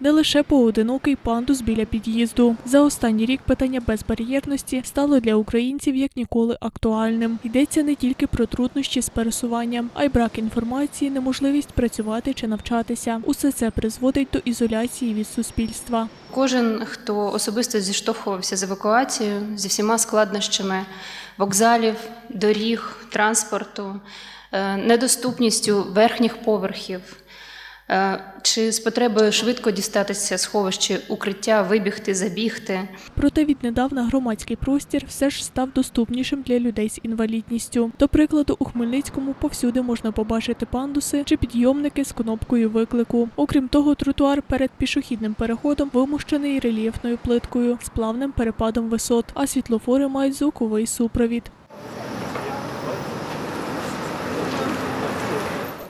не лише поодинокий пандус біля під'їзду. За останній рік питання безбар'єрності стало для українців як ніколи актуальним. Йдеться не тільки про труднощі з пересуванням, а й брак інформації, неможливість працювати чи навчатися. Усе це призводить до ізоляції від суспільства. Кожен, хто особисто зіштовхувався з евакуацією, зі всіма складнощами вокзалів, доріг, транспорту, е, недоступністю верхніх поверхів чи з потребою швидко дістатися з сховища укриття, вибігти, забігти. Проте віднедавна громадський простір все ж став доступнішим для людей з інвалідністю. До прикладу, у Хмельницькому повсюди можна побачити пандуси чи підйомники з кнопкою виклику. Окрім того, тротуар перед пішохідним переходом вимощений рельєфною плиткою з плавним перепадом висот, а світлофори мають звуковий супровід.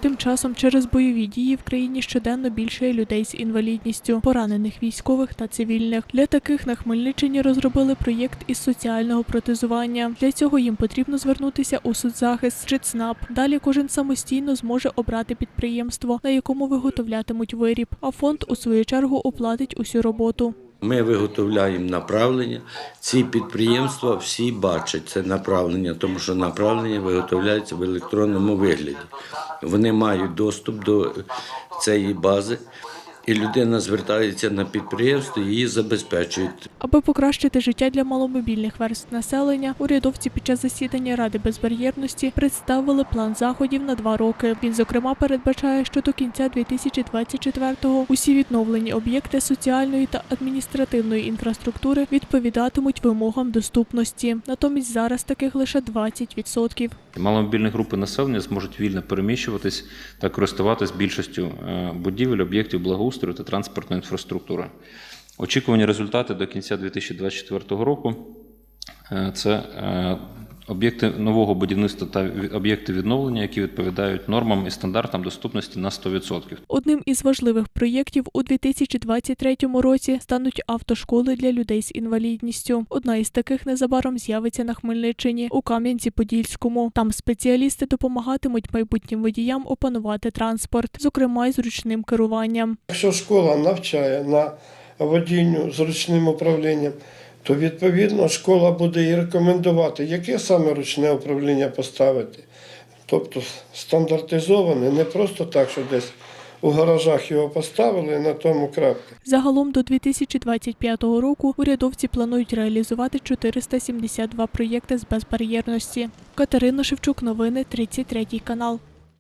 Тим часом через бойові дії в країні щоденно більше людей з інвалідністю, поранених військових та цивільних. Для таких на Хмельниччині розробили проєкт із соціального протезування. Для цього їм потрібно звернутися у соцзахист чи ЦНАП. Далі кожен самостійно зможе обрати підприємство, на якому виготовлятимуть виріб. А фонд у свою чергу оплатить усю роботу. Ми виготовляємо направлення. Ці підприємства всі бачать це направлення, тому що направлення виготовляється в електронному вигляді. Вони мають доступ до цієї бази, і людина звертається на підприємство, її забезпечують. Аби покращити життя для маломобільних верств населення, урядовці під час засідання Ради безбар'єрності представили план заходів на два роки. Він, зокрема, передбачає, що до кінця 2024-го усі відновлені об'єкти соціальної та адміністративної інфраструктури відповідатимуть вимогам доступності. Натомість зараз таких лише 20%. Маломобільні групи населення зможуть вільно переміщуватись та користуватись більшістю е, будівель, об'єктів благоустрою та транспортної інфраструктури. Очікувані результати до кінця 2024 року е, це е, об'єкти нового будівництва та об'єкти відновлення, які відповідають нормам і стандартам доступності на 100%. Одним із важливих проєктів у 2023 році стануть автошколи для людей з інвалідністю. Одна із таких незабаром з'явиться на Хмельниччині у Кам'янці-Подільському. Там спеціалісти допомагатимуть майбутнім водіям опанувати транспорт, зокрема й зручним керуванням. Якщо школа навчає на водінню з ручним управлінням, то відповідно школа буде і рекомендувати, яке саме ручне управління поставити. Тобто стандартизоване, не просто так, що десь у гаражах його поставили на тому крапка. Загалом до 2025 року урядовці планують реалізувати 472 проєкти з безбар'єрності. Катерина Шевчук, новини 33 канал.